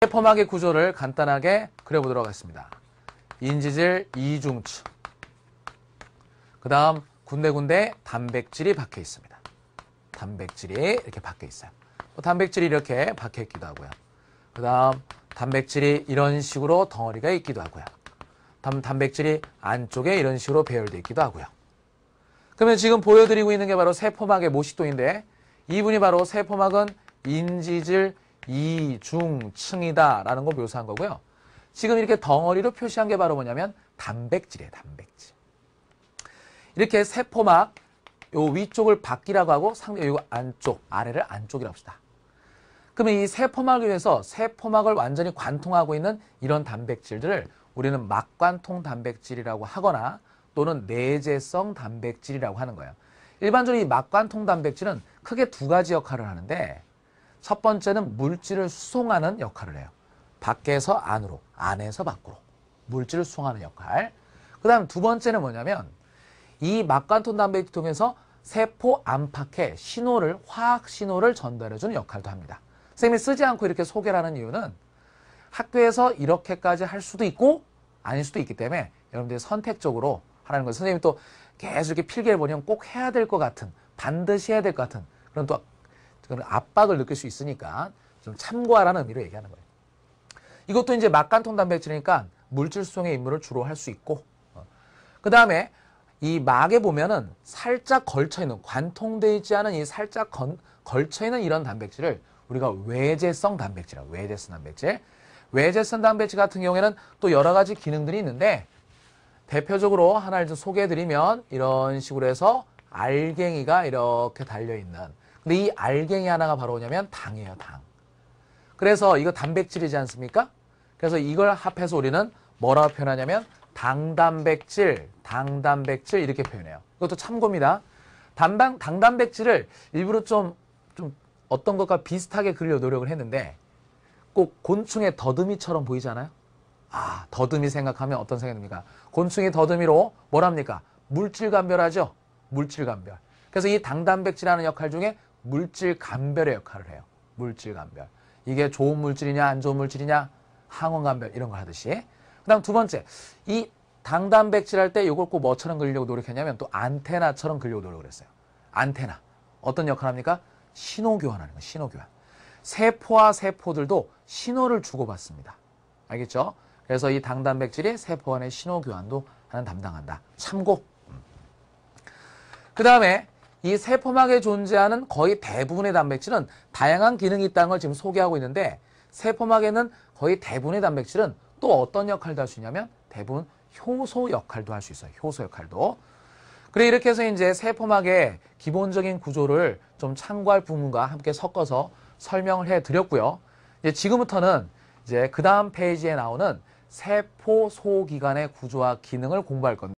세포막의 구조를 간단하게 그려보도록 하겠습니다. 인지질 이중층. 그 다음 군데군데 단백질이 박혀 있습니다. 단백질이 이렇게 박혀 있어요. 또 단백질이 이렇게 박혀 있기도 하고요. 그 다음 단백질이 이런 식으로 덩어리가 있기도 하고요. 다음 단백질이 안쪽에 이런 식으로 배열되어 있기도 하고요. 그러면 지금 보여드리고 있는 게 바로 세포막의 모식도인데 이분이 바로 세포막은 인지질 이중층이다라는 걸 묘사한 거고요. 지금 이렇게 덩어리로 표시한 게 바로 뭐냐면 단백질이에요. 단백질. 이렇게 세포막 요 위쪽을 밖이라고 하고 상대 요 안쪽 아래를 안쪽이라고 합시다. 그러면 이 세포막을 위해서 세포막을 완전히 관통하고 있는 이런 단백질들을 우리는 막관통 단백질이라고 하거나 또는 내재성 단백질이라고 하는 거예요. 일반적으로 이 막관통 단백질은 크게 두 가지 역할을 하는데 첫 번째는 물질을 수송하는 역할을 해요. 밖에서 안으로, 안에서 밖으로 물질을 수송하는 역할. 그 다음 두 번째는 뭐냐면 이 막관통 단백질 통해서 세포 안팎에 신호를, 화학 신호를 전달해주는 역할도 합니다. 선생님이 쓰지 않고 이렇게 소개를 하는 이유는 학교에서 이렇게까지 할 수도 있고 아닐 수도 있기 때문에 여러분들이 선택적으로 하라는 거예요. 선생님이 또 계속 이렇게 필기를 보면 꼭 해야 될 것 같은, 반드시 해야 될 것 같은 그런 또 그런 압박을 느낄 수 있으니까 좀 참고하라는 의미로 얘기하는 거예요. 이것도 이제 막간통 단백질이니까 물질 수송의 임무를 주로 할 수 있고 그 다음에 이 막에 보면은 살짝 걸쳐 있는 관통되어 있지 않은 이 살짝 건, 걸쳐 있는 이런 단백질을 우리가 외재성 단백질이라고 외재성 단백질 외재성 단백질 같은 경우에는 또 여러 가지 기능들이 있는데 대표적으로 하나를 좀 소개해 드리면 이런 식으로 해서 알갱이가 이렇게 달려 있는 근데 이 알갱이 하나가 바로 뭐냐면 당이에요 당 그래서 이거 단백질이지 않습니까 그래서 이걸 합해서 우리는 뭐라고 표현하냐면 당단백질, 당단백질 이렇게 표현해요. 이것도 참고입니다. 단방, 당단백질을 일부러 좀, 좀 어떤 것과 비슷하게 그리려 노력을 했는데 꼭 곤충의 더듬이처럼 보이잖아요. 아, 더듬이 생각하면 어떤 생각이 듭니까? 곤충의 더듬이로 뭐랍니까? 물질 감별하죠? 물질 감별. 그래서 이 당단백질하는 역할 중에 물질 감별의 역할을 해요. 물질 감별. 이게 좋은 물질이냐, 안 좋은 물질이냐, 항원 감별 이런 걸 하듯이. 그다음 두 번째, 이 당단백질 할 때 이걸 꼭 뭐처럼 그리려고 노력했냐면 또 안테나처럼 그리려고 노력을 했어요. 안테나. 어떤 역할을 합니까? 신호 교환하는 거예요. 신호 교환. 세포와 세포들도 신호를 주고받습니다. 알겠죠? 그래서 이 당단백질이 세포 간의 신호 교환도 하는 담당한다. 참고. 그 다음에 이 세포막에 존재하는 거의 대부분의 단백질은 다양한 기능이 있다는 걸 지금 소개하고 있는데 세포막에는 거의 대부분의 단백질은 또 어떤 역할도 할 수 있냐면 대부분 효소 역할도 할 수 있어요. 효소 역할도. 그래 이렇게 해서 이제 세포막의 기본적인 구조를 좀 참고할 부분과 함께 섞어서 설명을 해 드렸고요. 이제 지금부터는 이제 그 다음 페이지에 나오는 세포 소기관의 구조와 기능을 공부할 건데